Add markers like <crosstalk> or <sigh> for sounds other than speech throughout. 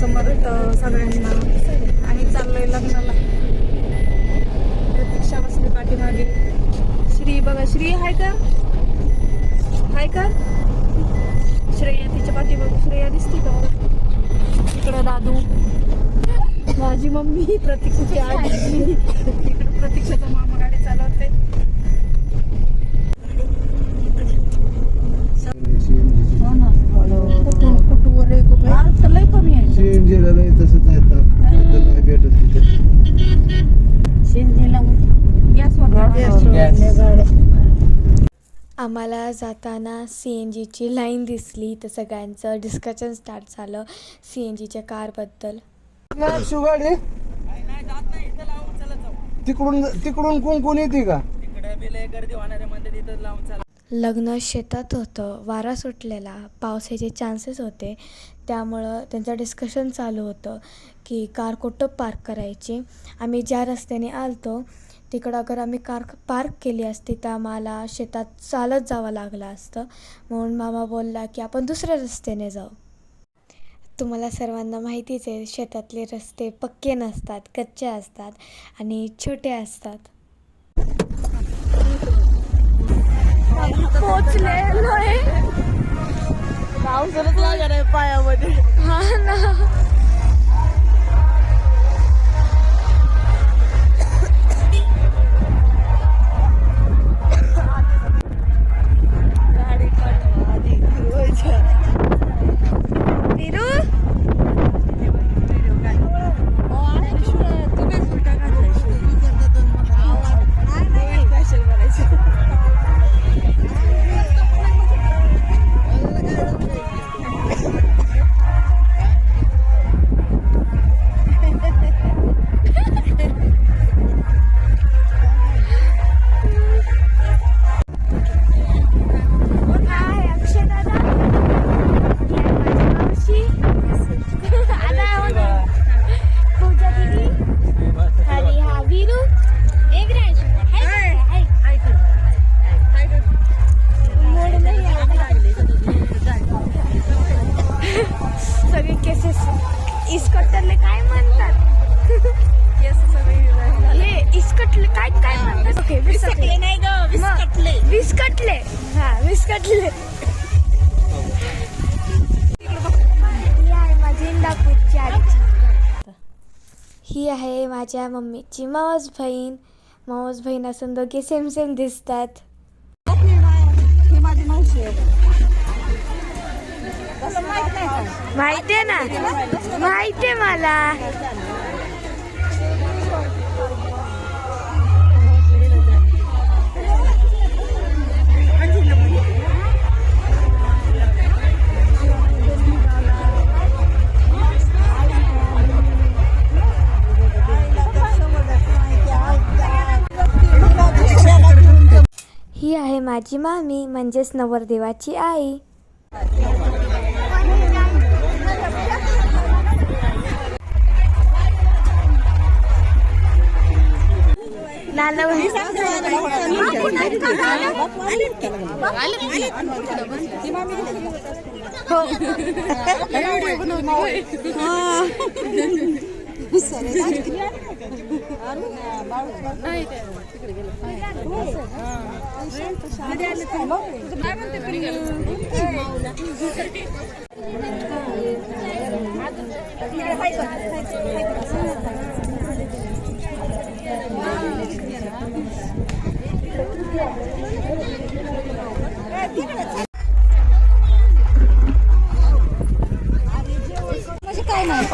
समर्थ सगळ्यांना. आणि चाललंय लग्नाला. प्रतीक्षा बसली पाठीमागे. श्री बघा श्री हाय का? हाय का? श्रेया तिच्या पाठीमागे. श्रेया दिसते का बघा इकडे दादू. माझी मम्मी प्रतीक्षाची आजी इकडे प्रतीक्षाचा मामा गाडी चालवते हो ना कुठून कुठून वर आहे गं बाई? मार्क तर लय सीएनजी झालंय तसंच आहे नाही भेटत तिथे? आम्हाला जाताना सी एन जीची लाईन दिसली तर सगळ्यांचं डिस्कशन स्टार्ट झालं सी एन जीच्या कारबद्दल नाही, शिवगाडी तिकडून तिकडून कोण कोण येते का? लग्न शेतात होतं वारा सुटलेला पावसाचे चान्सेस होते. त्यामुळं त्यांचं डिस्कशन चालू होतं की कार कुठं पार्क करायची. आम्ही ज्या रस्त्याने आलतो तिकडं अगर आम्ही कार पार्क केली असती तर आम्हाला शेतात चालत जावं लागलं असतं. म्हणून मामा बोलला की आपण दुसऱ्या रस्त्याने जाऊ. तुम्हाला सर्वांना माहितीच आहे शेतातले रस्ते पक्के नसतात कच्चे असतात आणि छोटे असतात. आहे पायामध्ये. हा ना. हा ही आहे माझ्या मम्मीची मावस बहीण. मावस बहीण असून दोघे सेम सेम दिसतात. माहिती आहे ना? माहिती आहे मला. माझी मामी म्हणजेच नवरदेवाची आई. नाना हो. <laughs> <laughs> <laughs>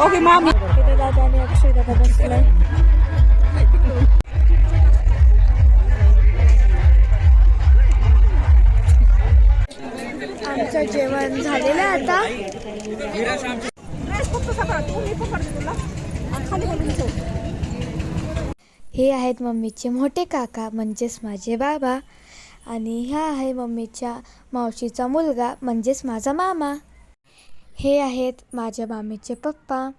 ओके मामी. इथे दादा अक्षय दादा बसलाय जेवण झालेलं आता. हे आहेत मम्मीचे मोठे काका म्हणजेच माझे बाबा. आणि ह्या आहे मम्मीच्या मावशीचा मुलगा म्हणजेच माझा मामा. हे आहेत माझ्या मामीचे पप्पा.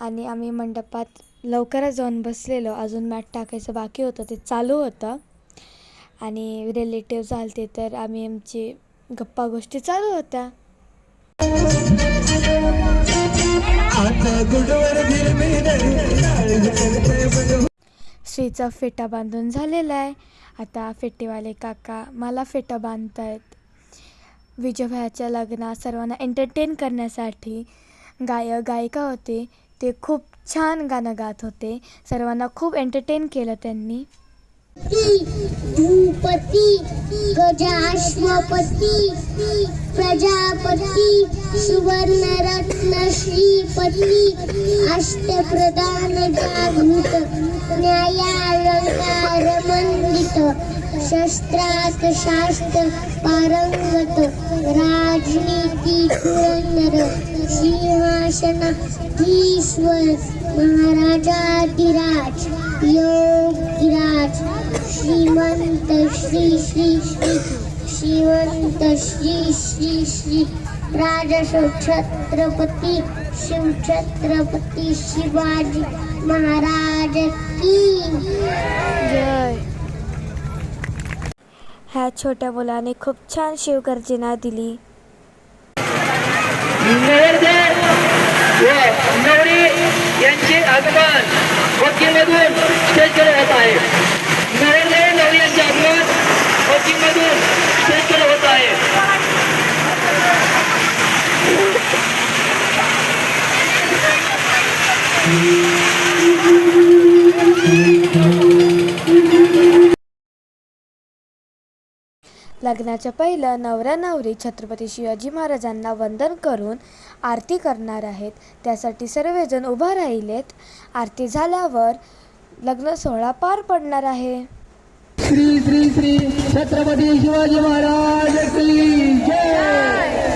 आणि आम्ही मंडपात लवकरच जाऊन बसलेलो. अजून मॅट टाकायचं बाकी होतं ते चालू होतं. आणि रिलेटिव्ह आलते तर आम्ही आमची गप्पा गोष्टी चालू होत्या. श्रीचा फेटा बांधून झालेला आहे. आता फेटेवाले काका मला फेटा बांधतायत. विजयभायाच्या लग्नात सर्वांना एंटरटेन करण्यासाठी गायक गायिका होते. ते खूप छान गाणं गात होते. सर्वांना खूप एंटरटेन केलं त्यांनी. भूपती गजाश्वपती प्रजापती सुवर्णरत्न श्रीपती अष्टप्रधान जागृत न्यायालंकार मंडित शस्त्रात शास्त्र पारंगत राजनीती ईश्वर सिंहासनाधीश्वर महाराजाधिराज। योगिराज श्रीमंत श्री श्री श्री श्रीमंत श्री श्री श्री राजसो छत्रपती शिवछत्रपती शिवाजी महाराज की जय. ह्या छोट्या मुलाने खूप छान शिवगर्जना दिली. यांचे आगमन वकीमधून स्टेजकडे होत आहे नरेंद्र नवरी यांचे आगमन वकीमधून स्टेजकडे होत आहे लग्नाच्या पहिलं नवरा नवरी छत्रपती शिवाजी महाराजांना वंदन करून आरती करणार आहेत. त्यासाठी सर्वजण उभा राहिलेत. आरती झाल्यावर लग्न सोहळा पार पडणार आहे. श्री श्री श्री छत्रपती शिवाजी महाराज की जय!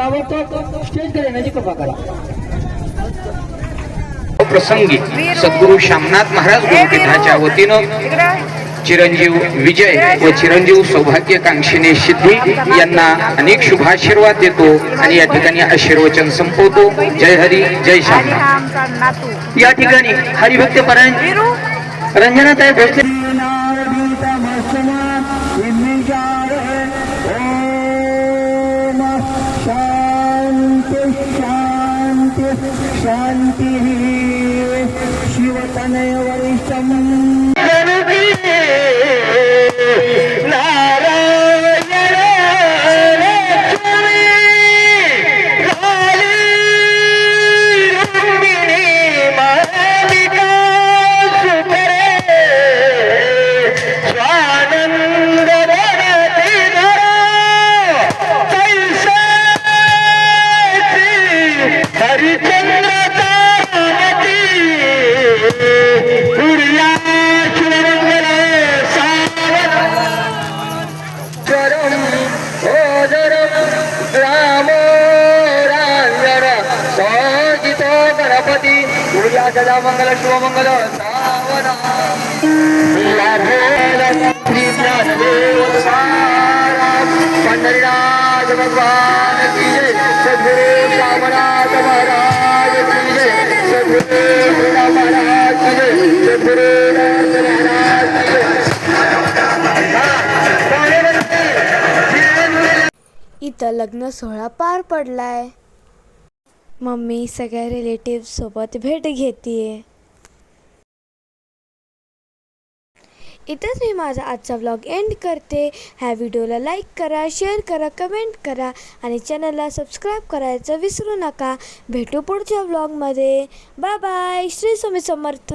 ताबडतोब स्टेजकडे येण्याची कृपा करा. प्रसंगी सद्गुरु श्यामनाथ महाराज गुरुपीठाच्या वतीनं चिरंजीव विजय व चिरंजीव सौभाग्यकांक्षीने सिद्धी यांना अनेक शुभाशीर्वाद देतो आणि या ठिकाणी आशीर्वचन संपवतो. जय हरी जय श्यामनाथ. या ठिकाणी हरिभक्त पारायण रंजनाताई भोसले शांती. शिवतनय मंगल शिवमंगल पंढरीनाथ भगवान की जय. सद्गुरु महाराज की जय. सद्गुरु महाराज की जय. सद्गुरु महाराज की जय. इथं लग्न सोहळा पार पडलाय. मम्मी सगळ्या रिलेटिव्हसोबत भेट घेते इथंच मी माझा आजचा व्लॉग एंड करते. ह्या व्हिडिओला लाईक करा शेअर करा कमेंट करा आणि चॅनलला सबस्क्राईब करायचं विसरू नका. भेटू पुढच्या व्लॉगमध्ये बाय बाय श्री स्वामी समर्थ.